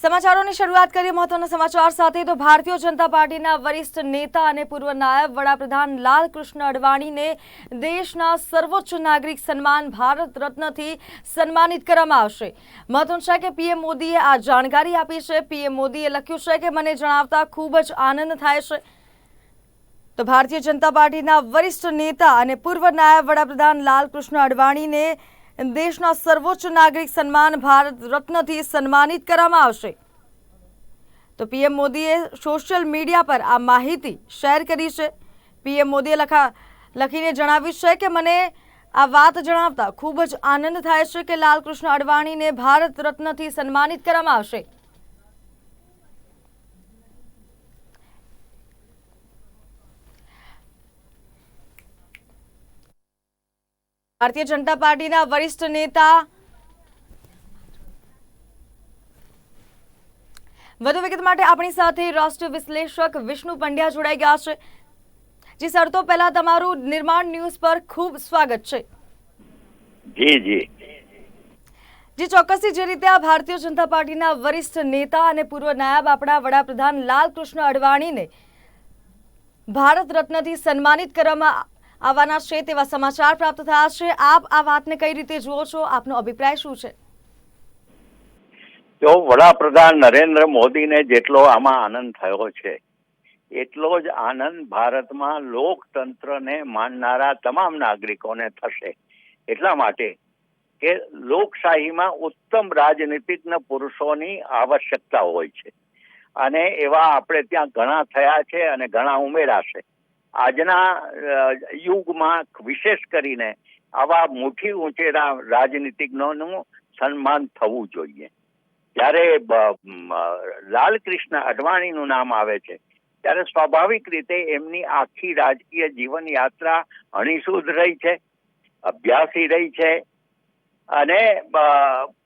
સમાચારોની શરૂઆત કરીએ મહત્વના સમાચાર સાથે. તો ભારતીય જનતા પાર્ટીના વરિષ્ઠ નેતા અને પૂર્વ નાયબ વડાપ્રધાન લાલકૃષ્ણ અડવાણીને દેશના સર્વોચ્ચ નાગરિક સન્માન ભારત રત્નથી સન્માનિત કરવામાં આવશે. મહત્વનું છે કે પીએમ મોદીએ આ જાણકારી આપી છે. પીએમ મોદીએ લખ્યું છે કે મને જણાવતા ખૂબ જ આનંદ થાય છે. તો ભારતીય જનતા પાર્ટીના વરિષ્ઠ નેતા અને પૂર્વ નાયબ વડાપ્રધાન લાલકૃષ્ણ અડવાણીને દેશના સર્વોચ્ચ નાગરિક સન્માન ભારત રત્નથી સન્માનિત કરવામાં આવશે. તો પીએમ મોદીએ સોશિયલ મીડિયા પર આ માહિતી શેર કરી છે. પીએમ મોદીએ લખા, લખીને જણાવ્યું છે કે મને આ વાત જણાવતા ખૂબ જ આનંદ થાય છે કે લાલકૃષ્ણ અડવાણીને ભારત રત્નથી સન્માનિત કરવામાં આવશે. ભારતીય જનતા પાર્ટીના વરિષ્ઠ નેતા. વધુ વિગત માટે આપણી સાથે રાષ્ટ્રીય વિશ્લેષક વિષ્ણુ પંડ્યા જોડાઈ ગયા છે. જી સર તો પહેલા તમારું નિર્માણ ન્યૂઝ પર ખૂબ સ્વાગત છે. જી જી. જી ચોક્કસથી જે રીતે આ ભારતીય જનતા પાર્ટીના વરિષ્ઠ નેતા અને પૂર્વ નાયબ આપણા વડાપ્રધાન લાલકૃષ્ણ અડવાણીને ભારત રત્નથી સન્માનિત કરવામાં આવવાના છે તેવા સમાચાર પ્રાપ્ત થયા છે. આપ આ વાતને કઈ રીતે જુઓ છો? આપનો અભિપ્રાય શું છે? તો વડાપ્રધાન નરેન્દ્ર મોદીને જેટલો આમાં આનંદ થયો છે, એટલો જ આનંદ ભારતમાં લોકતંત્રને માનનારા તમામ નાગરિકોને થશે. એટલા માટે કે લોકશાહીમાં ઉત્તમ રાજનીતિજ્ઞ પુરુષોની આવશ્યકતા હોય છે. અને એવા આપણે ત્યાં ઘણા થયા છે અને ઘણા ઉમેરાશે આજના યુગમાં વિશેષ કરીને આવા મુઠ્ઠી ઊંચેરા રાજનીતિજ્ઞોનું સન્માન થવું જોઈએ. જ્યારે લાલકૃષ્ણ અડવાણીનું નામ આવે છે, ત્યારે સ્વાભાવિક રીતે એમની આખી રાજકીય જીવન યાત્રા અણીસૂદ રહી છે, અભ્યાસી રહી છે અને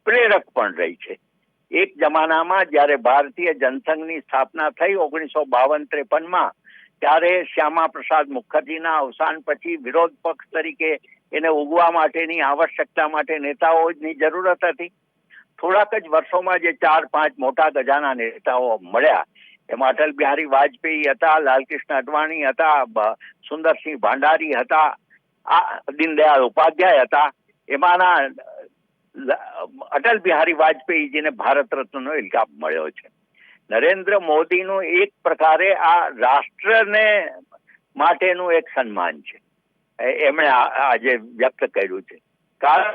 પ્રેરક પણ રહી છે. એક જમાનામાં જ્યારે ભારતીય જનસંઘની સ્થાપના થઈ ઓગણીસો બાવન ત્રેપનમાં ત્યારે શ્યામા પ્રસાદ મુખર્જીના અવસાન પછી વિરોધ પક્ષ તરીકે એને ઉગવા માટેની આવશ્યકતા માટે નેતાઓની જરૂરત હતી. થોડાક જ વર્ષોમાં જે ચાર પાંચ મોટા ગજાના નેતાઓ મળ્યા, એમાં અટલ બિહારી વાજપેયી હતા, લાલકૃષ્ણ અડવાણી હતા સુંદરસિંહ ભાંડારી હતા, આ દીનદયાળ ઉપાધ્યાય હતા. એમાંના અટલ બિહારી વાજપેયીજીને ભારત રત્નનો ઇલકાબ મળ્યો છે. નરેન્દ્ર મોદીનું એક પ્રકારે આ રાષ્ટ્રને માટેનું એક સન્માન છે. એમણે આજે વ્યક્ત કર્યું છે. કારણ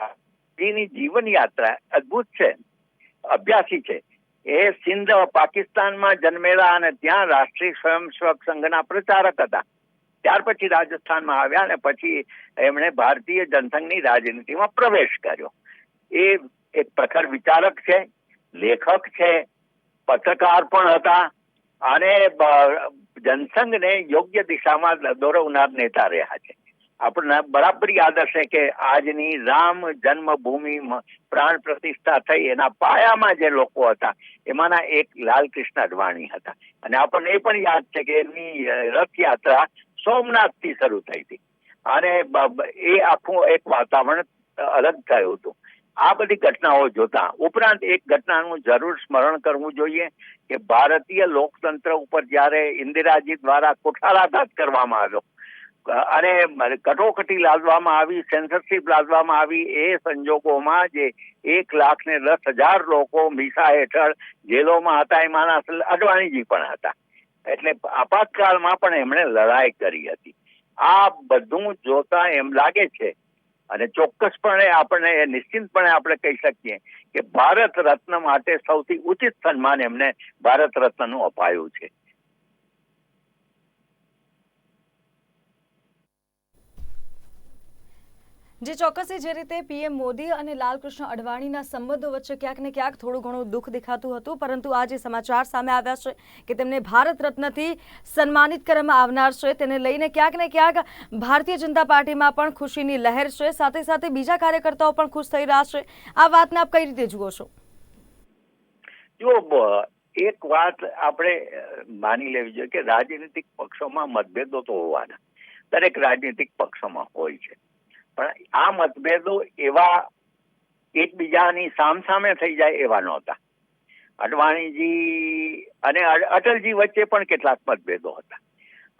મોદીની જીવન યાત્રા અદભુત છે, અભ્યાસી છે. એ સિંધ પાકિસ્તાનમાં જન્મેલા અને ત્યાં રાષ્ટ્રીય સ્વયંસેવક સંઘના પ્રચારક હતા. ત્યાર પછી રાજસ્થાનમાં આવ્યા અને પછી એમણે ભારતીય જનસંઘની રાજનીતિમાં પ્રવેશ કર્યો. એ એક પ્રખર વિચારક છે, લેખક છે પત્રકાર પણ હતા અને જનસંઘને યોગ્ય દિશામાં દોરવનાર નેતા રહ્યા છે. આપણને બરાબર યાદ હશે કે આજની રામ જન્મભૂમિ પ્રાણ પ્રતિષ્ઠા થઈ એના પાયામાં જે લોકો હતા એમાંના એક લાલકૃષ્ણ અડવાણી હતા. અને આપણને એ પણ યાદ છે કે એમની અ, રથયાત્રા સોમનાથથી શરૂ થઈ હતી. અને એ આખું એક વાતાવરણ અલગ થયું હતું. આ બધી ઘટનાઓ જોતા ઉપરાંત એક ઘટનાનું જરૂર સ્મરણ કરવું જોઈએ કે ભારતીય લોકતંત્ર ઉપર જ્યારે ઇન્દિરાજી દ્વારા કુઠારાઘાત કરવામાં આવ્યો, અને કટોકટી લાદવામાં આવી સેન્સરશીપ લાદવામાં આવી, એ સંજોગોમાં જે એક લાખ ને દસ હજાર લોકો મીસા હેઠળ જેલોમાં હતા એમાંના અડવાણીજી પણ હતા. એટલે આપાતકાળમાં પણ એમણે લડાઈ કરી હતી. આ બધું જોતા એમ લાગે છે અને ચોક્કસપણે આપણે એ નિશ્ચિતપણે આપણે કહી શકીએ કે ભારત રત્ન માટે સૌથી ઉચિત સન્માન એમને ભારત રત્નનું અપાયું છે. જે ચોક્કસથી જે રીતે પીએમ મોદી અને લાલકૃષ્ણ અડવાણીના સંબંધો વચ્ચે ક્યાંક ને ક્યાંક થોડું ઘણું દુઃખ દેખાતું હતું, પરંતુ આજે સમાચાર સામે આવ્યા છે કે તેમને ભારત રત્નથી સન્માનિત કરવામાં આવનાર છે, તેને લઈને ક્યાંક ને ક્યાંક ભારતીય જનતા પાર્ટીમાં પણ ખુશીની લહેર છે, સાથે સાથે બીજા કાર્યકર્તાઓ પણ ખુશ થઈ રહ્યા છે. આ વાતને આપ કઈ રીતે જુઓ છો? જો એક વાત આપણે માની લેવી જોઈએ કે રાજનીતિક પક્ષોમાં મતભેદો તો હોવાના. દરેક રાજનીતિક પક્ષોમાં હોય છે. પણ આ મતભેદો એવા એકબીજાની સામસામે થઈ જાય એવા નહોતા. અડવાણીજી અને અટલજી વચ્ચે પણ કેટલાક મતભેદો હતા.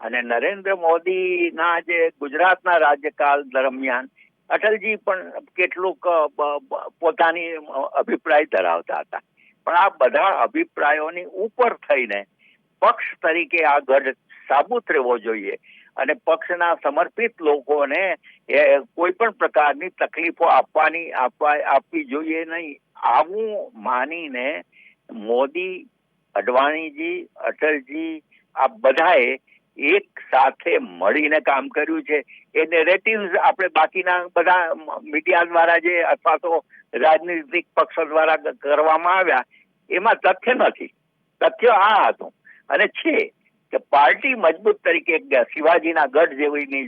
અને નરેન્દ્ર મોદીના જે ગુજરાતના રાજ્યકાળ દરમિયાન અટલજી પણ કેટલુંક પોતાની અભિપ્રાય ધરાવતા હતા. પણ આ બધા અભિપ્રાયોની ઉપર થઈને પક્ષ તરીકે આ ગઢ સાબુત રહેવો જોઈએ અને પક્ષના સમર્પિત લોકોને કોઈ પણ પ્રકારની તકલીફો આપવાની, આપવા, આપવી જોઈએ નહીં. આવું માનીને મોદી, અડવાણીજી, અટલજી આ બધાએ એક સાથે મળીને કામ કર્યું છે. એ નેરેટિવ્સ આપણે બાકીના બધા મીડિયા દ્વારા જે અથવા તો રાજનીતિક પક્ષો દ્વારા કરવામાં આવ્યા, એમાં તથ્ય નથી. તથ્ય આ હતું. અને છે કે પાર્ટી મજબૂત તરીકે શિવાજીના ગઢ જેવીની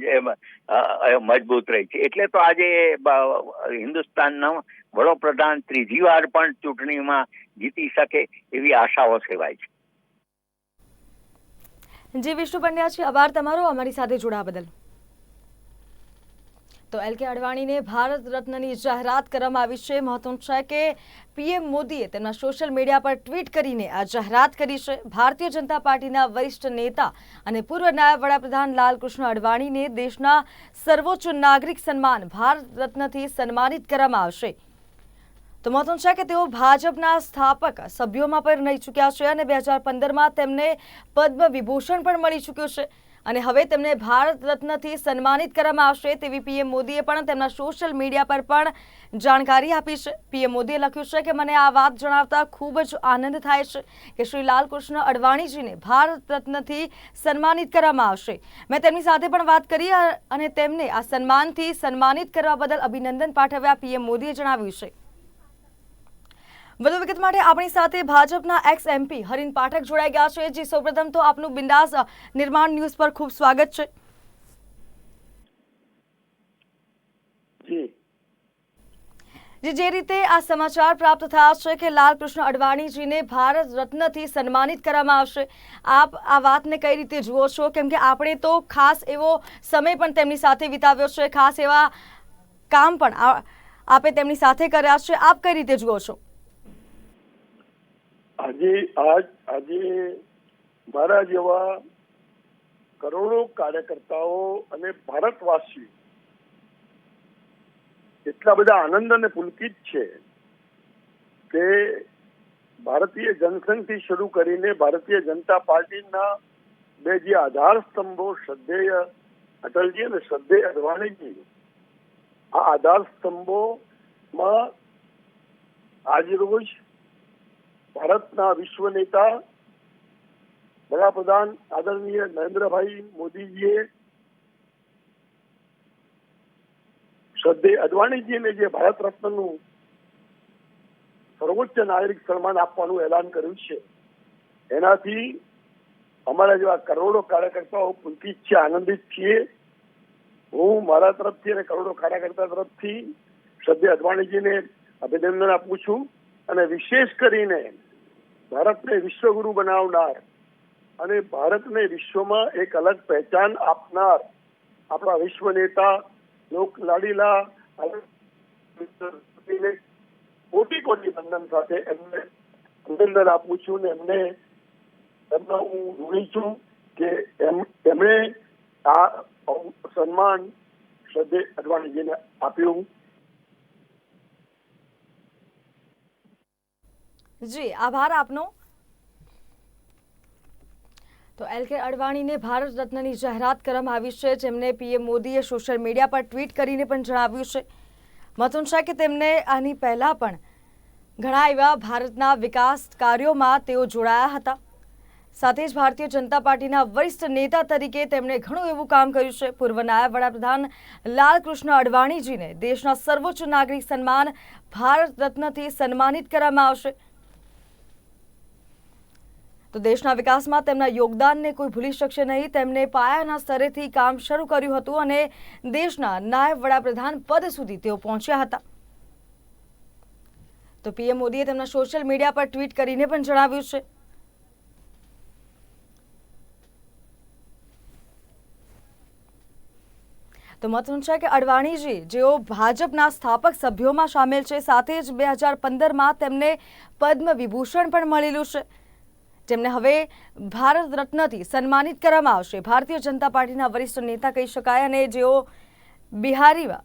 મજબૂત રહી છે. એટલે તો આજે હિન્દુસ્તાનનો વડોપ્રધાન ત્રીજી વાર પણ ચૂંટણીમાં જીતી શકે એવી આશાઓ સેવાય છે. જી, વિષ્ણુ પંડ્યા છે આભાર તમારો. અમારી સાથે જોડાવા બદલ. તો એલ કે અડવાણીને ભારત રત્નની જાહેરાત કરવામાં આવી છે. મહત્વનું છે કે પીએમ મોદીએ તેમના સોશિયલ મીડિયા પર ટ્વીટ કરીને આ જાહેરાત કરી છે. ભારતીય જનતા પાર્ટીના વરિષ્ઠ નેતા અને પૂર્વ નાયબ વડાપ્રધાન લાલકૃષ્ણ અડવાણીને દેશના સર્વોચ્ચ નાગરિક સન્માન ભારત રત્નથી સન્માનિત કરવામાં આવશે. તો મહત્વનું છે કે તેઓ ભાજપના સ્થાપક સભ્યોમાં પણ રહી ચૂક્યા છે અને બે હજાર પંદરમાં તેમને પદ્મ વિભૂષણ પણ મળી ચૂક્યું છે. અને હવે તેમને ભારત રત્નથી સન્માનિત કરવામાં આવશે તેવી પીએમ મોદીએ પણ તેમના સોશિયલ મીડિયા પર પણ જાણકારી આપી છે. પીએમ મોદીએ લખ્યું છે કે મને આ વાત જણાવતા ખૂબ જ આનંદ થાય છે કે શ્રી લાલકૃષ્ણ અડવાણીજીને ભારત રત્નથી સન્માનિત કરવામાં આવશે. મેં તેમની સાથે પણ વાત કરી અને તેમને આ સન્માનથી સન્માનિત કરવા બદલ અભિનંદન પાઠવ્યા પીએમ મોદીએ જણાવ્યું છે. વધુ વિગત માટે આપણી સાથે ભાજપના એક્સ એમપી હરિન પાઠક જોડાઈ ગયા છે. જે સૌપ્રથમ તો આપનું બિંદાસ નિર્માણ ન્યૂઝ પર ખૂબ સ્વાગત છે. જે. જે રીતે આ સમાચાર પ્રાપ્ત થયા છે કે લાલકૃષ્ણ અડવાણીજીને ભારત રત્નથી સન્માનિત કરવામાં આવશે આપ આ વાતને કઈ રીતે જુઓ છો? કેમ કે આપણે તો ખાસ એવો સમય પણ તેમની સાથે વિતાવ્યો છે ખાસ એવા કામ પણ આપે તેમની સાથે કર્યા છે. આપ કઈ રીતે જુઓ છો? આજે, આજ, આજે મારા જેવા કરોડો કાર્યકર્તાઓ અને ભારતવાસી એટલા બધા આનંદ અને પુલકિત છે કે ભારતીય જનસંઘથી શરૂ કરીને ભારતીય જનતા પાર્ટીના બે જે આધાર સ્તંભો, શ્રદ્ધેય અટલજી અને શ્રદ્ધેય અડવાણીજી, આ આધાર સ્તંભોમાં આજરોજ ભારતના વિશ્વ નેતા વડાપ્રધાન આદરણીય નરેન્દ્રભાઈ મોદીજીએ શ્રદ્ધે અડવાણીજીને જે ભારત રત્નનું સર્વોચ્ચ નાગરિક સન્માન આપવાનું એલાન કર્યું છે, એનાથી અમારા જેવા કરોડો કાર્યકર્તાઓ પુલકિત છે, આનંદિત છીએ. હું મારા તરફથી અને કરોડો કાર્યકર્તા તરફથી શ્રદ્ધે અડવાણીજીને અભિનંદન આપું છું. અને વિશેષ કરીને ભારતને વિશ્વગુરુ બનાવનાર અને ભારતને વિશ્વમાં એક અલગ પહેચાન આપનાર આપણા વિશ્વ નેતા લોક લાડીલા કોટી કોટી વંદન સાથે એમને અભિનંદન આપું છું ને એમને એમનો હું ઋણી છું કે એમ, એમણે આ સન્માન શ્રદ્ધે અડવાણીજીને આપ્યું. જી, આભાર આપનો. તો એલ કે અડવાણીને ભારત રત્નની જાહેરાત કરવામાં આવી છે. જેમને પીએમ મોદીએ સોશિયલ મીડિયા પર ટ્વીટ કરીને પણ જણાવ્યું છે. મહત્વનું છે કે તેમને આની પહેલાં પણ ઘણા એવા ભારતના વિકાસ કાર્યોમાં તેઓ જોડાયા હતા. સાથે જ ભારતીય જનતા પાર્ટીના વરિષ્ઠ નેતા તરીકે તેમણે ઘણું એવું કામ કર્યું છે. પૂર્વ નાયબ વડાપ્રધાન લાલકૃષ્ણ અડવાણીજીને દેશના સર્વોચ્ચ નાગરિક સન્માન ભારત રત્નથી સન્માનિત કરવામાં આવશે. તો દેશના વિકાસમાં તેમના યોગદાનને કોઈ ભૂલી શકશે નહીં. તેમણે પાયાના સ્તરેથી કામ શરૂ કર્યું હતું અને દેશના નાયબ વડાપ્રધાન પદ સુધી તેઓ પહોંચ્યા હતા. તો પીએમ મોદીએ તેમના સોશિયલ મીડિયા પર ટ્વીટ કરીને પણ જણાવ્યું છે. તો મહત્વનું છે કે અડવાણીજી, જેઓ ભાજપના સ્થાપક સભ્યોમાં સામેલ છે, સાથે જ બે હજાર પંદરમાં તેમને પદ્મ વિભૂષણ પણ મળેલું છે. જેમને હવે ભારત રત્નથી સન્માનિત કરવામાં આવશે. ભારતીય જનતા પાર્ટીના વરિષ્ઠ નેતા કહી શકાય અને જેઓ બિહારીમાં,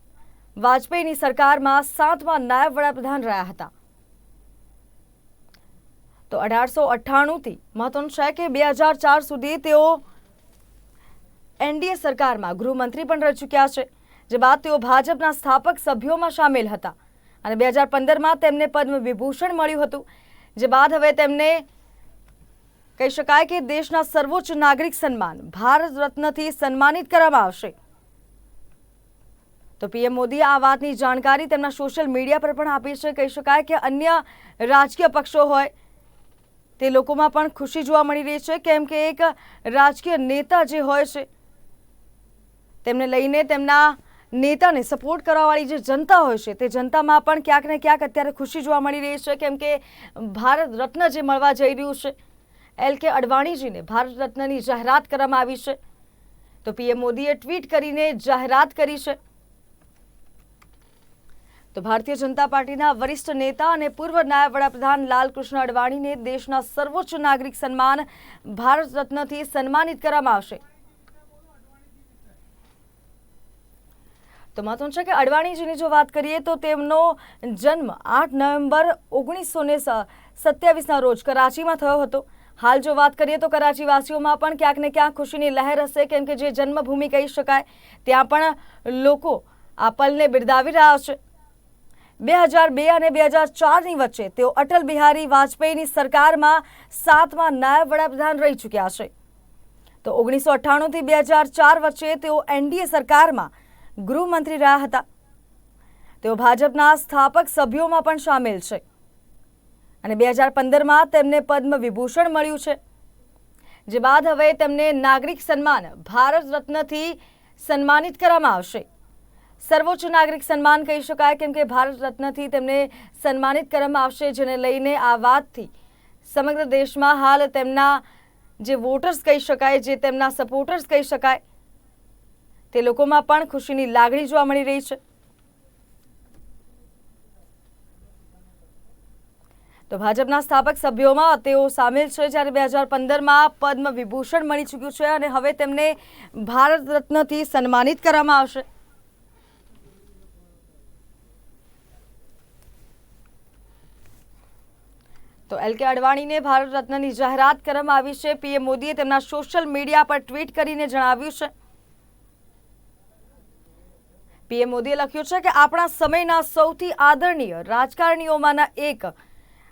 વાજપેયીની સરકારમાં સાતમા નાયબ વડાપ્રધાન રહ્યા હતા. તો અઢારસો અઠ્ઠાણુંથી મહત્વનું છે કે બે હજાર ચાર સુધી તેઓ એનડીએ સરકારમાં ગૃહમંત્રી પણ રહી ચૂક્યા છે, જે બાદ તેઓ ભાજપના સ્થાપક સભ્યોમાં સામેલ હતા. અને બે હજાર પંદરમાં તેમને પદ્મ વિભૂષણ મળ્યું હતું, જે બાદ હવે તેમને કહી શકાય કે દેશના સર્વોચ્ચ નાગરિક સન્માન ભારત રત્નથી સન્માનિત કરવામાં આવશે. તો પીએમ મોદીએ આ વાતની જાણકારી તેમના સોશિયલ મીડિયા પર પણ આપી છે. કહી શકાય કે અન્ય રાજકીય પક્ષો હોય, તે લોકોમાં પણ ખુશી જોવા મળી રહી છે. કેમ કે એક રાજકીય નેતા જે હોય છે, તેમને લઈને તેમના નેતાને સપોર્ટ કરવાવાળી જે જનતા હોય છે, તે જનતામાં પણ ક્યાંક ને ક્યાંક અત્યારે ખુશી જોવા મળી રહી છે. કેમ કે ભારત રત્ન જે મળવા જઈ રહ્યું છે એલ કે અડવાણીજીને ભારત રત્નની જાહેરાત કરવામાં આવી છે. તો પીએમ મોદીએ ટ્વીટ કરીને જાહેરાત કરી છે. તો ભારતીય જનતા પાર્ટીના વરિષ્ઠ નેતા અને પૂર્વ નાયબ વડાપ્રધાન લાલકૃષ્ણ અડવાણીને દેશના સર્વોચ્ચ નાગરિક સન્માન ભારત રત્નથી સન્માનિત કરવામાં આવશે. તો મહત્વનું છે કે અડવાણીજીની જો વાત કરીએ તો તેમનો જન્મ આઠ નવેમ્બર ઓગણીસો ને સત્યાવીસના રોજ કરાચીમાં થયો હતો. હાલ જો વાત કરીએ તો કરાચીવાસીઓમાં પણ ક્યાંક ને ક્યાંક ખુશીની લહેર હશે, કેમ કે જે જન્મભૂમિ કહી શકાય, ત્યાં પણ લોકો આ પલને બિરદાવી રહ્યા છે. બે હજાર બે અને બે હજાર ચારની વચ્ચે તેઓ અટલ બિહારી વાજપેયીની સરકારમાં સાતમા નાયબ વડાપ્રધાન રહી ચૂક્યા છે. તો ઓગણીસો અઠ્ઠાણુંથી બે હજાર ચાર વચ્ચે તેઓ એનડીએ સરકારમાં ગૃહમંત્રી રહ્યા હતા. તેઓ ભાજપના સ્થાપક સભ્યોમાં પણ સામેલ છે. અને બે હજાર પંદરમાં તેમને પદ્મ વિભૂષણ મળ્યું છે. જે બાદ હવે તેમને નાગરિક સન્માન, ભારત રત્નથી સન્માનિત કરવામાં આવશે. સર્વોચ્ચ નાગરિક સન્માન કહી શકાય કેમ કે ભારત રત્નથી તેમને સન્માનિત કરવામાં આવશે, જેને લઈને આ વાતથી સમગ્ર દેશમાં હાલ તેમના જે વોટર્સ કહી શકાય, જે તેમના સપોર્ટર્સ કહી શકાય, તે લોકોમાં પણ ખુશીની લાગણી જોવા મળી રહી છે. તો ભાજપના સ્થાપક સભ્યોમાં તેઓ સામેલ છે જ્યારે બે હજાર પંદરમાં પદ્મ વિભૂષણ મળી ચૂક્યું છે અને હવે તેમને ભારત રત્નથી સન્માનિત કરવામાં આવશે. તો એલ કે અડવાણીને ભારત રત્નની જાહેરાત કરવામાં આવી છે. પીએમ મોદીએ તેમના સોશિયલ મીડિયા પર ટ્વીટ કરીને જણાવ્યું છે. પીએમ મોદીએ લખ્યું છે કે આપણા સમયના સૌથી આદરણીય રાજકારણીઓમાંના એક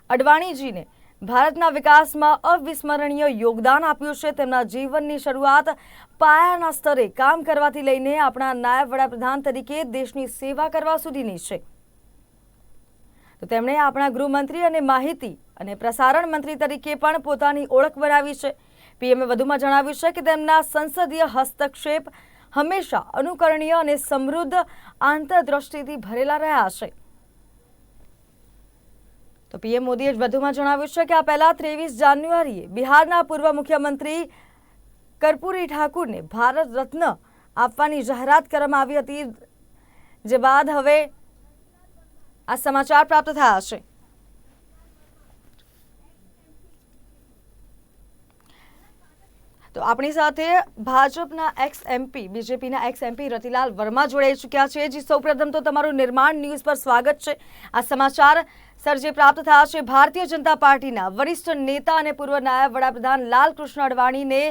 અડવાણીજીને ભારતના વિકાસમાં અવિસ્મરણીય યોગદાન આપ્યું છે. તેમના જીવનની શરૂઆત પાયાના સ્તરે કામ કરવાથી લઈને આપણા નાયબ વડાપ્રધાન તરીકે દેશની સેવા કરવા સુધીની છે. તો તેમણે આપણા ગૃહમંત્રી અને માહિતી અને પ્રસારણ મંત્રી તરીકે પણ પોતાની ઓળખ બનાવી છે. પીએમએ વધુમાં જણાવ્યું છે કે તેમના સંસદીય હસ્તક્ષેપ હંમેશા અનુકરણીય અને સમૃદ્ધ આંતરદ્રષ્ટિથી ભરેલા રહ્યા છે. તો પીએમ મોદીએ વધુમાં જણાવ્યું છે કે આ પહેલા ત્રેવીસ જાન્યુઆરીએ બિહારના પૂર્વ મુખ્યમંત્રી કર્પૂરી ઠાકુરને ભારત રત્ન આપવાની જાહેરાત કરવામાં આવી હતી, જે બાદ હવે આ સમાચાર પ્રાપ્ત થયા છે. તો આપણી સાથે ભાજપના એક્સ એમપી બીજેપીના એક્સ એમપી રતિલાલ વર્મા જોડાઈ ચૂક્યા છે. જે, સૌપ્રથમ તો તમારું નિર્માણ ન્યૂઝ પર સ્વાગત છે. આ સમાચાર સર જે પ્રાપ્ત થયા છે. ભારતીય જનતા પાર્ટીના વરિષ્ઠ નેતા અને પૂર્વ નાયબ વડાપ્રધાન લાલકૃષ્ણ અડવાણીને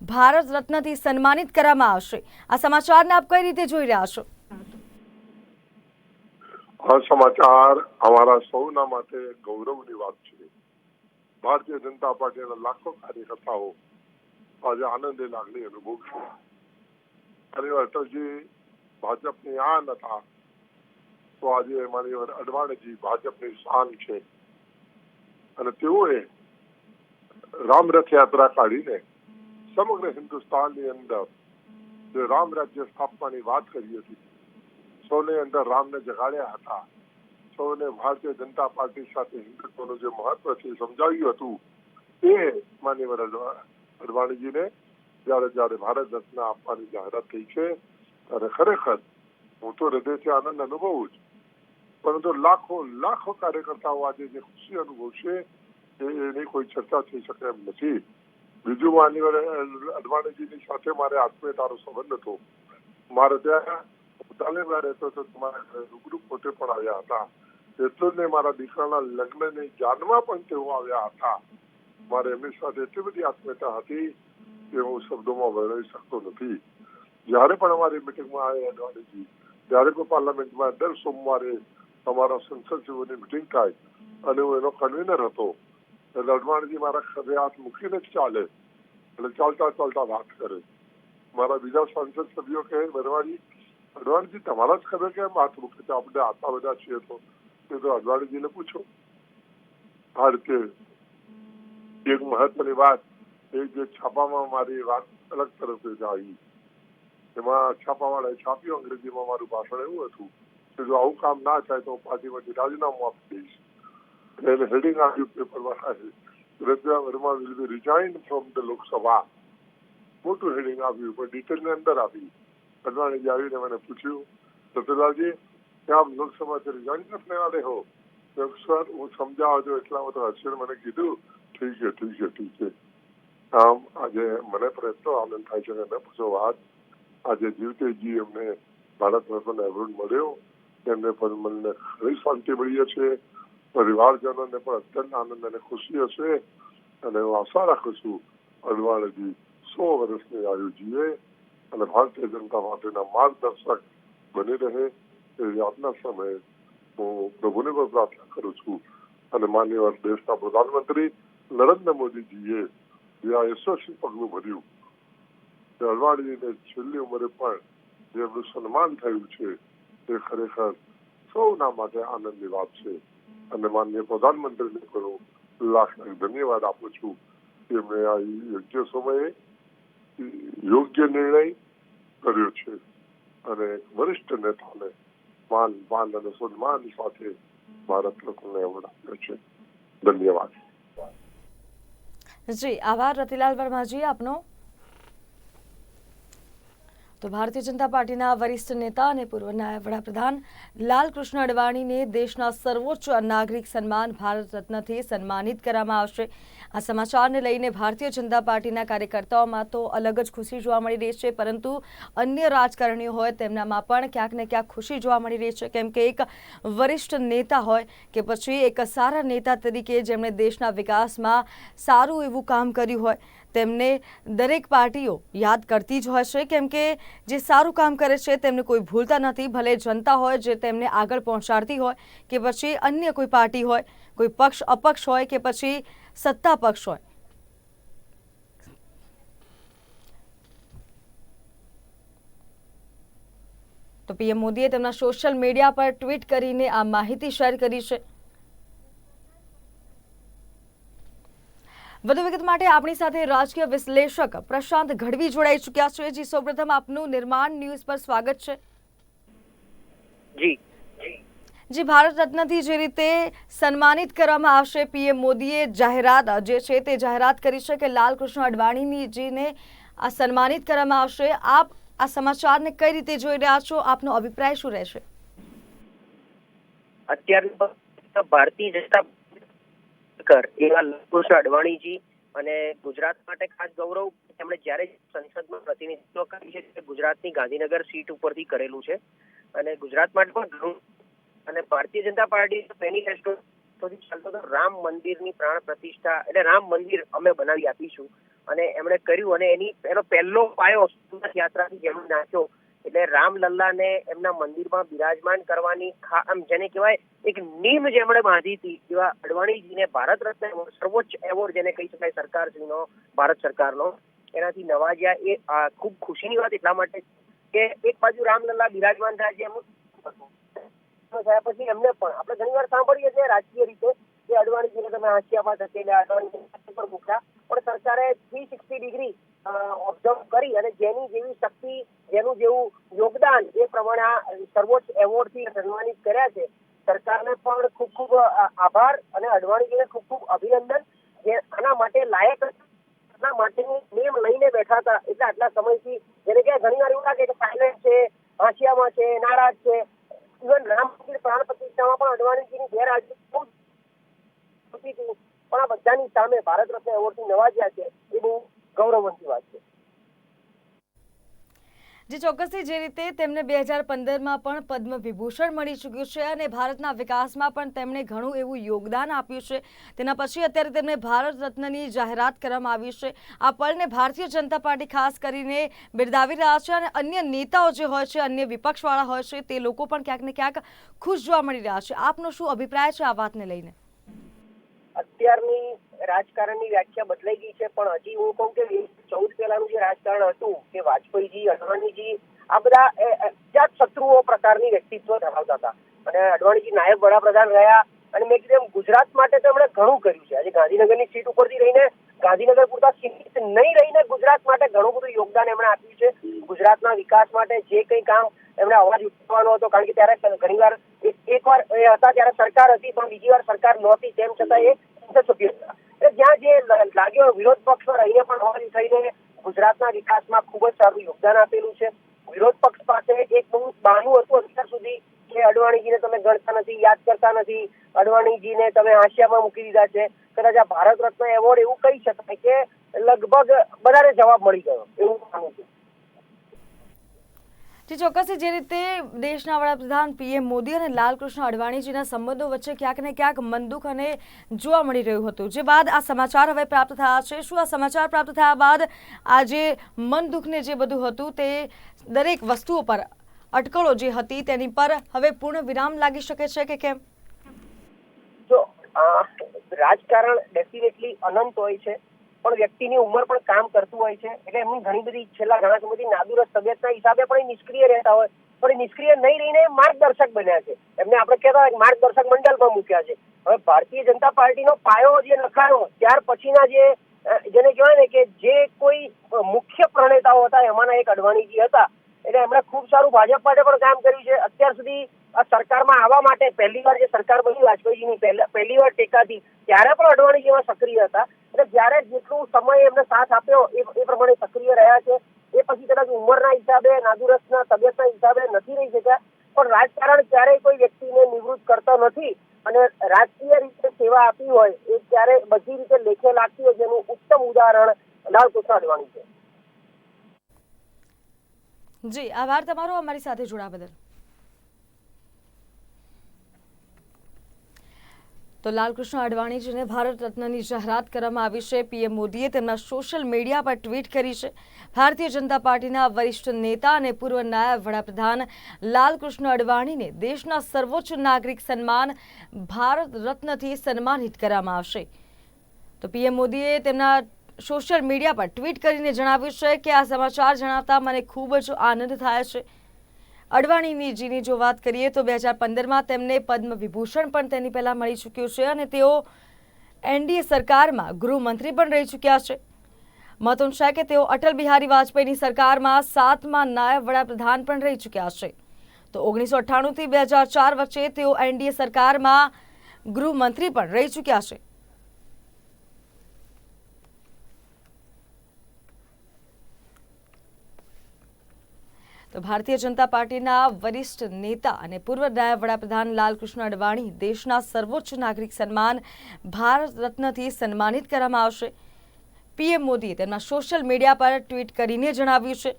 ભારત રત્નથી સન્માનિત કરવામાં આવશે. આ સમાચારને આપ કઈ રીતે જોઈ રહ્યા છો? આ સમાચાર અમારા સૌના માટે ગૌરવની વાત છે. ભારતીય જનતા પાર્ટીના લાખો કાર્યકર્તાઓ આજે આનંદે લાગણી અનુભવશે. માનીવર અટલજી ભાજપની આન હતા, તો આજે માનીવર અડવાણીજી ભાજપની શાન છે. અને તેઓએ રામ રથયાત્રા કાઢીને સમગ્ર હિન્દુસ્તાનની અંદર જે રામ રાજ્ય સ્થાપવાની વાત કરી હતી, સૌને અંદર રામને જગાડ્યા હતા. સૌને ભારતીય જનતા પાર્ટી સાથે હિન્દુત્વનું જે મહત્વ છે સમજાવ્યું હતું. એ માનીવર અડવાણીજીને જ્યારે જ્યારે ભારત રત્ન આપવાની જાહેરાત થઈ છે અને ખરેખર હું તો હૃદયથી આનંદ અનુભવું છું. પરંતુ લાખો લાખો કાર્યકર્તાઓ આજે જે ખુશી અનુભવશે એની કોઈ ચર્ચા થઈ શકે એમ નથી. બીજું માની અડવાણીજીની સાથે મારે આત્મીયતાનો સંબંધ હતો. મારે ત્યાં તાલેમાં રહેતો હતો તમારા રૂબરૂ પોતે પણ આવ્યા હતા. એટલું જ મારા દીકરાના લગ્નની જાનમાં પણ તેઓ આવ્યા હતા. મારે એમની સાથે એટલી બધી આત્મીયતા હતી કે હું શબ્દોમાં વર્ણવી શકતો નથી. જ્યારે પણ અમારી મિટિંગમાં આવે અડવાણીજી જ્યારે કોઈ પાર્લામેન્ટમાં દર સોમવારે અમારા સંસદ મિટિંગ થાય અને હું એનો કન્વીનર હતો. એટલે અડવાણીજી મારા ખભે હાથ મૂકીને જ ચાલે. એટલે ચાલતા ચાલતા વાત કરે. મારા બીજા સંસદ સભ્યો કહે વરવાજી અડવાણીજી તમારા જ ખબર કેમ હાથ મૂકે છે? આપણે આટલા બધા છીએ તો. એ તો અડવાણીજીને પૂછો. આ રીતે એક મહત્વની વાત એ જે છાપામાં મારી વાત અલગ તરફ આવી. એમાં છાપાવાળાએ છાપ્યું અંગ્રેજીમાં મારું ભાષણ એવું હતું કે જો આવું કામ ના થાય તો હું પાર્ટીમાંથી રાજીનામું આપી દઈશ. એટલે હેડિંગ આવ્યું પેપરવાળાએ Rajya Verma will be resign from the Lok Sabha મોટું હેડિંગ આપ્યું પણ ડિટેલની અંદર આપી અડવાણીજી આવીને મને પૂછ્યું, સત્યલાલજી આપ લોકસભાથી રિઝાઇન નથી લેવા દે હો? સર, હું સમજાવો છો એટલા બધો હર્ષે મને કીધું ઠીક છે ઠીક છે ઠીક છે. આમ આજે મને પણ એટલો આનંદ થાય છે કે ન વાત. આજે જીવતેજી એમને ભારત રત્ન એવોર્ડ મળ્યો. એમને પણ મને ઘણી શાંતિ મળી હશે. પરિવારજનોને પણ અત્યંત આનંદ અને ખુશી હશે. અને હું આશા રાખું છું અડવાણીજી સો વર્ષની આયુ જીવે અને ભારતીય જનતા પાર્ટીના માર્ગદર્શક બની રહે. એ આજના સમયે હું પ્રભુને પણ પ્રાર્થના કરું છું. અને માન્યવર દેશના પ્રધાનમંત્રી નરેન્દ્ર મોદીજીએ જે આ યશસ્વી પગલું ભર્યું તે અડવાણીજીને છેલ્લી ઉંમરે પણ જે સન્માન થયું છે તે ખરેખર સૌના માટે આનંદની વાત છે અને માનનીય પ્રધાનમંત્રીને પણ હું લાખ ધન્યવાદ આપું છું કે એમણે આ યોગ્ય સમયે યોગ્ય નિર્ણય કર્યો છે અને વરિષ્ઠ નેતાને માન માન અને સન્માન સાથે ભારત લોકોને એવોર્ડ આપ્યો છે ધન્યવાદ જી આભાર રતિલાલ વર્માજી આપનો તો ભારતીય જનતા પાર્ટીના વરિષ્ઠ નેતા અને પૂર્વ વડાપ્રધાન લાલકૃષ્ણ અડવાણીને દેશના સર્વોચ્ચ નાગરિક સન્માન, ભારત રત્નથી સન્માનિત કરવામાં આવશે. આ સમાચારને લઈને ભારતીય જનતા પાર્ટીના કાર્યકર્તાઓમાં તો અલગ જ ખુશી જોવા મળી રહી છે, પરંતુ અન્ય રાજકારણીઓ હોય તેમનામાં પણ ક્યાંક ને ક્યાંક ખુશી જોવા મળી રહી છે. કેમ કે એક વરિષ્ઠ નેતા હોય કે પછી એક સારા નેતા તરીકે જેમણે દેશના વિકાસમાં સારું એવું કામ કર્યું હોય તેમને દરેક પાર્ટીઓ યાદ કરતી જ હોય છે. કેમ કે જે સારું કામ કરે છે, તેમને કોઈ ભૂલતા નથી. ભલે જનતા હોય, જે તેમને આગળ પહોંચાડતી હોય, કે પછી અન્ય કોઈ પાર્ટી હોય, કોઈ પક્ષ અપક્ષ હોય, કે પછી સત્તા પક્ષ હોય. તો પીએમ મોદીએ તેમના સોશિયલ મીડિયા પર ટ્વીટ કરીને આ માહિતી શેર કરી છે. વધુ વિગત માટે આપણી સાથે રાજકીય વિશ્લેષક પ્રશાંત ગઢવી જોડાઈ ચૂક્યા છે. જી સૌપ્રથમ આપનું નિર્માણ ન્યૂઝ પર સ્વાગત છે. જી. જી ભારત રત્નથી જે રીતે સન્માનિત કરવામાં આવશે પીએમ મોદીએ જાહેરાત જે છે તે જાહેરાત કરી છે કે લાલકૃષ્ણ અડવાણીની જીને આ સન્માનિત કરવામાં આવશે. આપ આ સમાચારને કઈ રીતે જોઈ રહ્યા છો? આપનો અભિપ્રાય શું રહેશે? અત્યારે ભારતીય જનતા કર એવા લાલકૃષ્ણ અડવાણીજી અને ગુજરાત માટે ખાસ ગૌરવ એમણે જ્યારે સંસદમાં પ્રતિનિધિત્વ કર્યું છે ગુજરાતની ગાંધીનગર સીટ ઉપરથી કરેલું છે. અને ગુજરાત માટે પણ ઘણું અને ભારતીય જનતા પાર્ટી મેનિફેસ્ટો ચાલતો હતો રામ મંદિરની પ્રાણ પ્રતિષ્ઠા એટલે રામ મંદિર અમે બનાવી આપીશું. અને એમણે કર્યું અને એની એનો પહેલો પાયો યાત્રાથી જેમણે નાખ્યો એટલે રામલલ્લાને એમના મંદિરમાં બિરાજમાન કરવાની આમ જેને કહેવાય એક નીમ જેમણે બાંધી હતી, એવા અડવાણીજીને ભારત રત્ન સર્વોચ્ચ એવોર્ડ જેને કહી શકાય સરકારશ્રીનો, ભારત સરકારનો. એનાથી નવાજ્યા એ ખૂબ ખુશીની વાત એટલા માટે કે એક બાજુ રામલલ્લા બિરાજમાન થાય છે, એમ થયા પછી એમને પણ, આપણે ઘણી વાર સાંભળીએ છીએ રાજકીય રીતે કે અડવાણીજીને તમે હાંસિયામાં ધકેલ્યા અડવાણીજી પર મૂક્યા પણ સરકારે થ્રી સિક્સટી ડિગ્રી ઓબ્ઝર્વ કરી અને જેની જેવી શક્તિ, જેનું જેવું યોગદાન એ પ્રમાણે આ સર્વોચ્ચ એવોર્ડથી સન્માનિત કર્યા છે. સરકારને પણ ખૂબ ખૂબ આભાર અને અડવાણીજીને ખૂબ ખૂબ અભિનંદન જે આના માટે લાયક આના માટેની નેમ લઈને બેઠા હતા. એટલે આટલા સમયથી જેને કે ઘણી વાર એવું લાગે કે સાયલેન્ટ છે છે, નારાજ છે. ઇવન રામ મંદિર પ્રાણ પ્રતિષ્ઠામાં પણ અડવાણીજીની ગેરહાજરી ઓછી પણ આ બધાની સામે ભારત રત્ન એવોર્ડથી નવાજ્યા છે. એ બહુ ગૌરવવંતી વાત છે. જે ચોક્કસથી જે રીતે તેમને બે હજાર પંદરમાં પણ પદ્મ વિભૂષણ મળી ચૂક્યું છે અને ભારતના વિકાસમાં પણ તેમણે ઘણું એવું યોગદાન આપ્યું છે. તેના પછી અત્યારે તેમને ભારત રત્નની જાહેરાત કરવામાં આવી છે. આ પળને ભારતીય જનતા પાર્ટી ખાસ કરીને બિરદાવી રહ્યા છે અને અન્ય નેતાઓ જે હોય છે અન્ય વિપક્ષવાળા હોય છે તે લોકો પણ ક્યાંક ને ક્યાંક ખુશ જોવા મળી રહ્યા છે. આપનો શું અભિપ્રાય છે આ વાતને લઈને? અત્યારની રાજકારણની વ્યાખ્યા બદલાઈ ગઈ છે, પણ હજી હું કહું કે ચૌદ પહેલાનું જે રાજકારણ હતું, કે વાજપેયીજી, અડવાણીજી, આ બધા જાત શત્રુઓ પ્રકારની વ્યક્તિત્વ ધરાવતા હતા. અને અડવાણીજી નાયબ વડાપ્રધાન રહ્યા, અને મેં કીધું એમ, ગુજરાત માટે તો એમણે ઘણું કર્યું છે. આજે ગાંધીનગરની સીટ ઉપરથી રહીને, ગાંધીનગર પૂરતા સીમિત નહીં રહીને ગુજરાત માટે ઘણું બધું યોગદાન એમણે આપ્યું છે. ગુજરાતના વિકાસ માટે જે કંઈ કામ એમણે અવાજ ઉઠાવવાનો હતો, કારણ કે ત્યારે ઘણીવાર એક- એકવાર એ હતા, ત્યારે સરકાર હતી, પણ બીજી વાર સરકાર નહોતી. તેમ છતાં એ સંસદ સભ્ય હતા. જ્યાં જે લાગ્યો વિરોધ પક્ષ પર અહીંયા પણ હોવાની થઈને ગુજરાતના વિકાસમાં ખૂબ જ સારું યોગદાન આપેલું છે. વિરોધ પક્ષ પાસે એક બહુ બહાનું હતું અત્યાર સુધી કે અડવાણીજીને તમે ગણતા નથી, યાદ કરતા નથી. અડવાણીજીને તમે હાંસિયામાં મૂકી દીધા છે. કદાચ આ ભારત રત્ન એવોર્ડ એવું કહી શકાય કે લગભગ બધાને જવાબ મળી ગયો. એવું માનું છું. જે, ચોક્કસથી જે રીતે દેશના વડાપ્રધાન પીએમ મોદી અને લાલકૃષ્ણ અડવાણીજીના સંબંધો વચ્ચે ક્યાંક ને ક્યાંક મંદુખ અને જોવા મળી રહ્યું હતું. જે બાદ આ સમાચાર હવે પ્રાપ્ત થયા છે. શું આ સમાચાર પ્રાપ્ત થયા બાદ આ જે મન દુઃખને જે બધું હતું તે દરેક વસ્તુઓ પર અટકળો જે હતી તેની પર હવે પૂર્ણ વિરામ લાગી શકે છે કે કેમ? જો રાજકારણ ડેફિનેટલી અનંત હોય છે. પણ વ્યક્તિની ઉંમર પણ કામ કરતું હોય છે. એટલે એમની ઘણી બધી છેલ્લા ઘણા સમયથી નાદુરસ્ત તબિયતના હિસાબે પણ નિષ્ક્રિય રહેતા હોય. પણ નિષ્ક્રિય નહીં રહીને માર્ગદર્શક બન્યા છે. એમને આપણે કહેતા હોય માર્ગદર્શક મંડળમાં મૂક્યા છે. હવે ભારતીય જનતા પાર્ટીનો પાયો જે નખાયો ત્યાર પછીના જે જેને કહેવાય ને કે જે કોઈ મુખ્ય પ્રણેતાઓ હતા, એમાંના એક અડવાણીજી હતા. એટલે એમણે ખૂબ સારું ભાજપ માટે પણ કામ કર્યું છે. અત્યાર સુધી સરકારમાં આવવા માટે પહેલી વાર જે સરકાર બની, વાજપેયીજીની પહેલી વાર ટેકાથી, ત્યારે પણ અડવાણી જેવા સક્રિય હતા. એટલે જ્યારે જેટલું સમય એમને સાથ આપ્યો, એ પ્રમાણે સક્રિય રહ્યા છે. એ પછી કદાચ ઉંમરના હિસાબે, નાદુરસ્તના તબિયતના હિસાબે નથી રહી શક્યા. પણ રાજકારણ ક્યારેય કોઈ વ્યક્તિને નિવૃત્ત કરતો નથી. અને રાજકીય રીતે સેવા આપી હોય, એ ક્યારે બધી રીતે લેખે લાગતી હોય જેનું ઉત્તમ ઉદાહરણ લાલકૃષ્ણ અડવાણી છે. જી, આભાર તમારો. અમારી સાથે જોડાવા બદલ. તો લાલકૃષ્ણ અડવાણીજીને ભારત રત્નની જાહેરાત કરવામાં આવી છે, પીએમ મોદીએ તેમના સોશિયલ મીડિયા પર ટ્વીટ કરી છે. ભારતીય જનતા પાર્ટીના વરિષ્ઠ નેતા અને પૂર્વ નાયબ વડાપ્રધાન લાલકૃષ્ણ અડવાણીને દેશના સર્વોચ્ચ નાગરિક સન્માન, ભારત રત્નથી સન્માનિત કરવામાં આવશે. તો પીએમ મોદીએ તેમના સોશિયલ મીડિયા પર ટ્વીટ કરીને જણાવ્યું છે કે આ સમાચાર જણાવતા મને ખૂબ જ આનંદ થાય છે. અડવાણીની જીની જો વાત કરીએ તો બે હજાર પંદરમાં તેમને પદ્મ વિભૂષણ પણ તેની પહેલાં મળી ચૂક્યું છે અને તેઓ એનડીએ સરકારમાં ગૃહમંત્રી પણ રહી ચૂક્યા છે. મહત્વનું છે કે તેઓ અટલ બિહારી વાજપેયીની સરકારમાં સાતમા નાયબ વડાપ્રધાન પણ રહી ચૂક્યા છે. તો ઓગણીસો અઠ્ઠાણુંથી બે હજાર ચાર વચ્ચે તેઓ એનડીએ સરકારમાં ગૃહમંત્રી પણ રહી ચૂક્યા છે. તો ભારતીય જનતા પાર્ટીના વરિષ્ઠ નેતા અને પૂર્વ નાયબ વડાપ્રધાન લાલકૃષ્ણ અડવાણી દેશના સર્વોચ્ચ નાગરિક સન્માન, ભારત રત્નથી સન્માનિત કરવામાં આવશે. પીએમ મોદીએ તેમના સોશિયલ મીડિયા પર ટ્વીટ કરીને જણાવ્યું છે.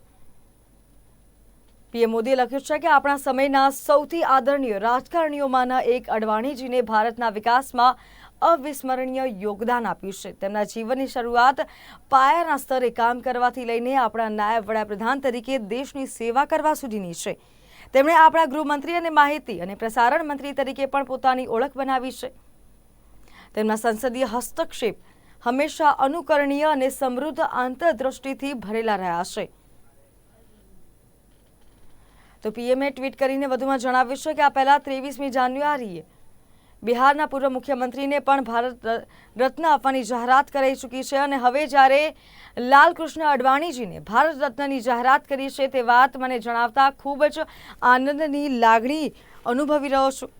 પીએમ મોદીએ લખ્યું છે કે આપણા સમયના સૌથી આદરણીય રાજકારણીઓમાંના એક અડવાણીજીને ભારતના વિકાસમાં અવિસ્મરણીય યોગદાન આપ્યું છે. તેમના જીવનની શરૂઆત પાયાના સ્તરે કામ કરવાથી લઈને આપણા નાયબ વડાપ્રધાન તરીકે દેશની સેવા કરવા સુધીની છે. તેમણે આપણા ગૃહમંત્રી અને માહિતી અને પ્રસારણ મંત્રી તરીકે પણ પોતાની ઓળખ બનાવી છે. તેમના સંસદીય હસ્તક્ષેપ હંમેશા અનુકરણીય અને સમૃદ્ધ આંતરદૃષ્ટિથી ભરેલા રહ્યા છે. તો પીએમએ ટ્વીટ કરીને વધુમાં જણાવ્યું છે કે આ પહેલા ત્રેવીસમી જાન્યુઆરીએ બિહારના પૂર્વ મુખ્યમંત્રીને પણ ભારત રત્ન આપવાની જાહેરાત કરાઈ ચૂકી છે અને હવે જ્યારે લાલકૃષ્ણ અડવાણીજીને ભારત રત્નની જાહેરાત કરી છે તે વાત મને જણાવતા ખૂબ જ આનંદની લાગણી અનુભવી રહ્યો છું.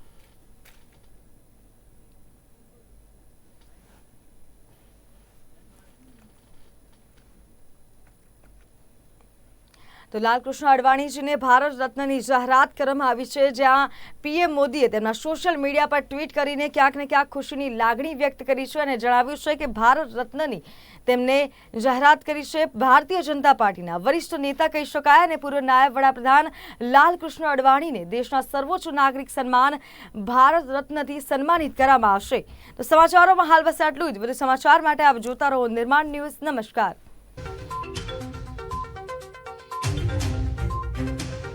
તો લાલકૃષ્ણ અડવાણીજીને ભારત રત્નની જાહેરાત કરવામાં આવી છે, જ્યાં પીએમ મોદીએ તેમના સોશિયલ મીડિયા પર ટ્વીટ કરીને ક્યાંક ને ક્યાંક ખુશીની લાગણી વ્યક્ત કરી છે અને જણાવ્યું છે કે ભારત રત્નની તેમને જાહેરાત કરી છે. ભારતીય જનતા પાર્ટીના વરિષ્ઠ નેતા કહી શકાય અને પૂર્વ નાયબ વડાપ્રધાન લાલકૃષ્ણ અડવાણીને દેશના સર્વોચ્ચ નાગરિક સન્માન ભારત રત્નથી સન્માનિત કરવામાં આવશે. તો સમાચારોમાં હાલ બસ આટલું જ. વધુ સમાચાર માટે આપ જોતા રહો નિર્માણ ન્યૂઝ. નમસ્કાર.